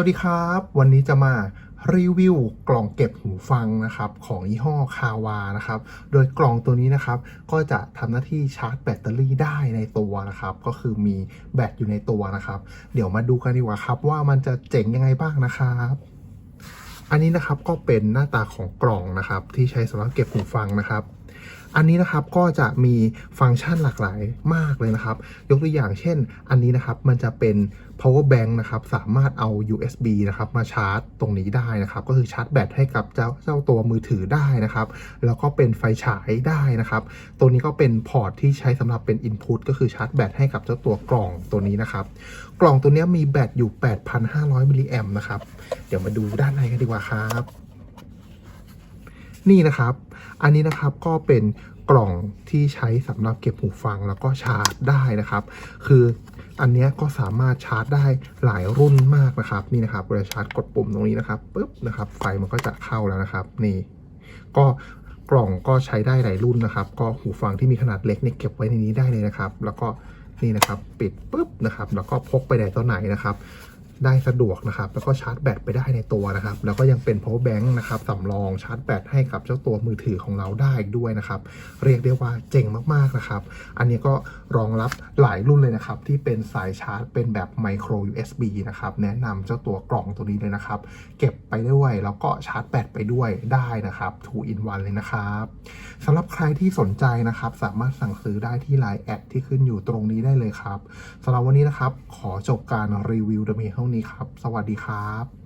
วัสดีครับ วันนี้จะมารีวิวกล่องเก็บหูฟังนะครับของยี่ห้อคาวานะครับ โดยกล่องตัวนี้นะครับก็จะทำหน้าที่ชาร์จแบตเตอรี่ได้ในตัวนะครับ ก็คือมีแบตอยู่ในตัวนะครับ เดี๋ยวมาดูกันดีกว่าครับว่ามันจะเจ๋งยังไงบ้างนะครับ อันนี้นะครับก็เป็นหน้าตาของกล่องนะครับ ที่ใช้สำหรับเก็บหูฟังนะครับ อันนี้นะครับก็จะมีฟังก์ชันหลากหลายมากเลยนะครับ ยกตัวอย่างเช่น อันนี้นะครับมันจะเป็น power bank นะครับ สามารถเอา USB นะครับมาชาร์จตรงนี้ได้นะครับ ก็คือชาร์จแบตให้กับเจ้าเจ้าตัวมือถือได้นะครับ แล้วก็เป็นไฟฉายได้นะครับ ตัวนี้ก็เป็นพอร์ตที่ใช้สำหรับเป็น input ก็คือชาร์จแบตให้กับเจ้าตัวกล่องตัวนี้นะครับ กล่องตัวนี้มีแบตอยู่ 8,500มิลลิแอมนะครับ เดี๋ยวมาดูด้านในกันดีกว่าครับ นี่นะครับ อันนี้นะครับก็เป็นกล่องที่ใช้สำหรับเก็บหูฟังแล้วก็ชาร์จได้นะครับ คืออันนี้ก็สามารถชาร์จได้หลายรุ่นมากนะครับ นี่นะครับเวลาชาร์จกดปุ่มตรงนี้นะครับปุ๊บนะครับ ไฟมันก็จะเข้าแล้วนะครับ นี่ ก็กล่องก็ใช้ได้หลายรุ่นนะครับ ก็หูฟังที่มีขนาดเล็กเนี่ยเก็บไว้ในนี้ได้เลยนะครับ แล้วก็นี่นะครับ ปิดปุ๊บนะครับ แล้วก็พกไปไหนต่อไหนนะครับ ได้สะดวกนะครับ แล้วก็ชาร์จแบตไปได้ในตัวนะครับ แล้วก็ยังเป็น power bank นะครับสำรองชาร์จแบตให้กับเจ้าตัวมือถือของเราได้อีกด้วยนะครับ เรียกได้ว่าเจ๋งมากๆนะครับ อันนี้ก็รองรับหลายรุ่นเลยนะครับ ที่เป็นสายชาร์จเป็นแบบ micro USB นะครับ แนะนำเจ้าตัวกล่องตัวนี้เลยนะครับ เก็บไปด้วยแล้วก็ชาร์จแบตไปด้วยได้นะครับ2 in 1เลยนะครับสำหรับใครที่สนใจนะครับ สามารถสั่งซื้อได้ที่ Line แอดที่ขึ้นอยู่ตรงนี้ได้เลยครับสำหรับวันนี้นะครับ ขอจบการรีวิวแต่เพีเท่านี้ครับ สวัสดีครับ